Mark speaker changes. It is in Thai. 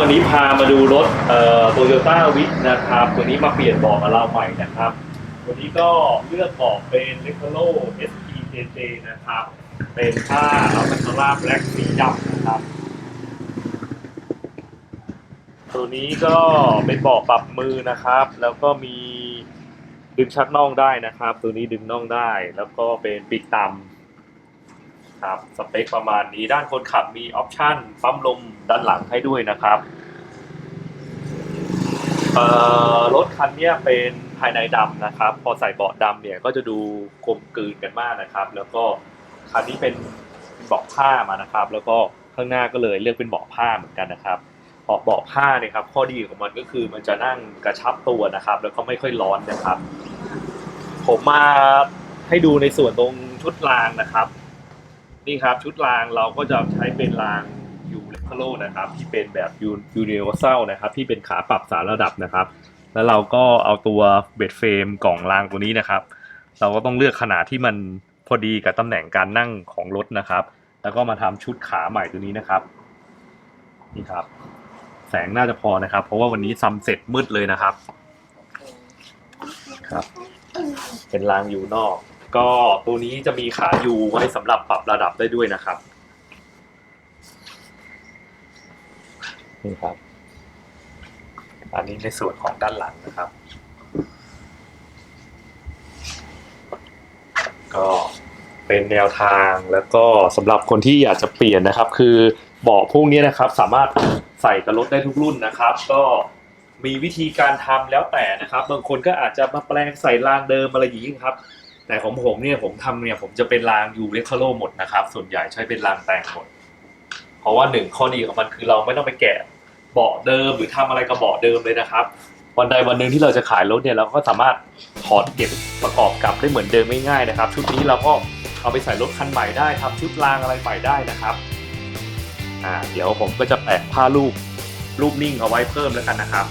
Speaker 1: วันนี้พามาดูรถเอ่อโตโยต้าวิทนะครับ ตัวนี้มาเปลี่ยนเบาะกับเราใหม่นะครับ วันนี้ก็เลือกเบาะเป็น r e c o l o SPJJ นะครับ เป็นผ้าอัลตาร่าแบล็กสีดำนะครับ ตัวนี้ก็เป็นเบาะปรับมือนะครับ แล้วก็มีดึงชักน่องได้นะครับ ตัวนี้ดึงน่องได้ แล้วก็เป็นปีกต่ำ ครับสเปคประมาณนี้ด้านคนขับมีออปชันปั๊มลมด้านหลังให้ด้วยนะครับเอ่อรถคันนี้เป็นภายในดำนะครับ พอใส่เบาะดำเนี่ยก็จะดูกลมกลืนกันมากนะครับ แล้วก็คันนี้เป็นเบาะผ้ามานะครับ แล้วก็ข้างหน้าก็เลยเลือกเป็นเบาะผ้าเหมือนกันนะครับเบาะเบาะผ้าเนี่ยครับข้อดีของมันก็คือมันจะนั่งกระชับตัวนะครับ แล้วก็ไม่ค่อยร้อนนะครับ ผมมาให้ดูในส่วนตรงชุดรางนะครับ นี่ครับชุดรางเราก็จะใช้เป็นรางยูเลคโลนะครับที่เป็นแบบยูนิเวอร์แซลนะครับที่เป็นขาปรับสารระดับนะครับ แล้วเราก็เอาตัวเบดเฟรมกล่องรางตัวนี้นะครับ เราก็ต้องเลือกขนาดที่มันพอดีกับตำแหน่งการนั่งของรถนะครับ แล้วก็มาทำชุดขาใหม่ตัวนี้นะครับนี่ครับ แสงน่าจะพอนะครับ เพราะว่าวันนี้ซัมเสร็จมืดเลยนะครับ ครับ เป็นรางยูนอก ก็ตัวนี้จะมีขายูไว้สำหรับปรับระดับได้ด้วยนะครับ นี่ครับ อันนี้ในส่วนของด้านหลังนะครับ ก็เป็นแนวทางแล้วก็สำหรับคนที่อยากจะเปลี่ยนนะครับ คือเบาะพวกนี้นะครับ สามารถใส่กับรถได้ทุกรุ่นนะครับ ก็มีวิธีการทำแล้วแต่นะครับ บางคนก็อาจจะมาแปลงใส่รางเดิมอะไรอย่างนี้ครับ แต่ของผมเนี่ยผมทำเนี่ยผมจะเป็นรางยูเรคาโลหมดนะครับ ส่วนใหญ่ใช้เป็นรางแต่งหมด เพราะว่าหนึ่งข้อดีของมันคือเราไม่ต้องไปแกะเบาะเดิมหรือทำอะไรกับเบาะเดิมเลยนะครับ วันใดวันหนึ่งที่เราจะขายรถเนี่ยเราก็สามารถถอดเก็บประกอบกลับได้เหมือนเดิมง่ายๆนะครับ ชุดนี้เราก็เอาไปใส่รถคันใหม่ได้ทำชุดรางอะไรใหม่ได้นะครับอ่าเดี๋ยวผมก็จะแปะผ้ารูปรูปนิ่งเอาไว้เพิ่มแล้วกันนะครับ